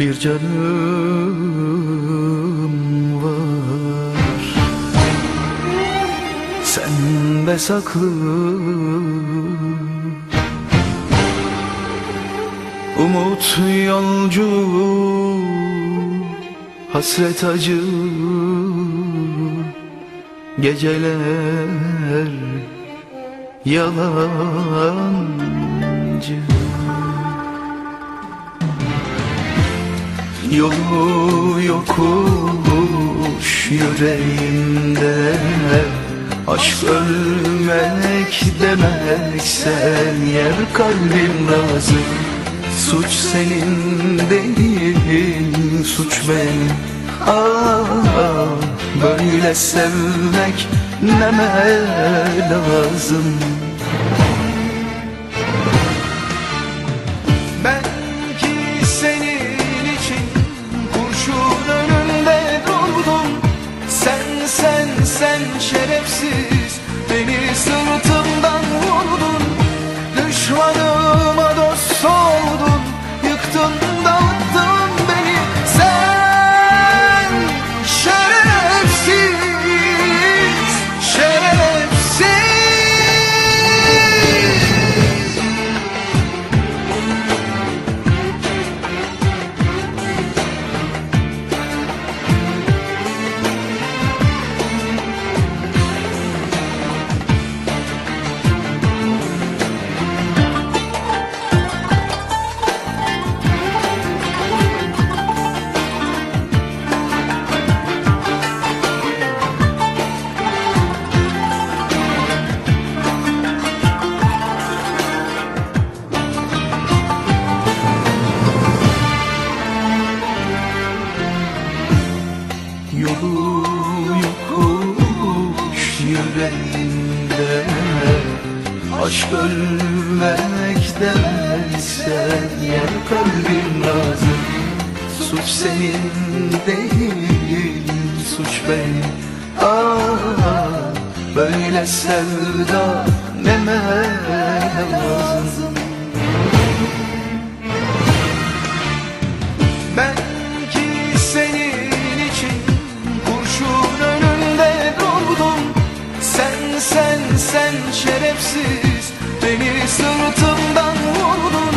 Bir canım var. Sende saklı Umut yolcu Hasret acı. Geceler Yalancı Yolu yokuş yüreğimde? Aşk ölmek demekse yer kalbim razı. Suç senin değil suç benim. Ah böyle sevmek neme lazım şerefsiz beni sırtımdan vurdun Düşmanıma yokuş yüreğinde Aşk ölmek demezse yer kalbim lazım Suç senin değil suç benim. Ah böyle sevda neme lazım Sen sen şerefsiz. Beni sırtımdan vurdun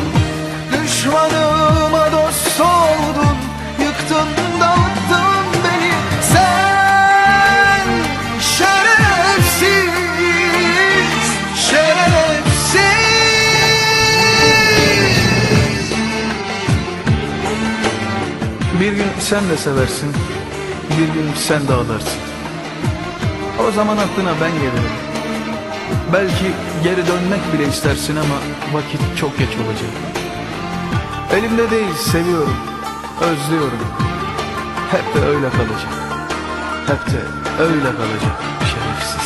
Düşmanıma dost oldun. Yıktın dağıttın beni Sen şerefsiz şerefsiz. Bir gün sen de seversin, bir gün sen de ağlarsın. O zaman aklına ben gelirim. Belki geri dönmek bile istersin ama vakit çok geç olacak. Elimde değil, seviyorum, özlüyorum. Hep de öyle kalacak. Hep de öyle kalacak şey.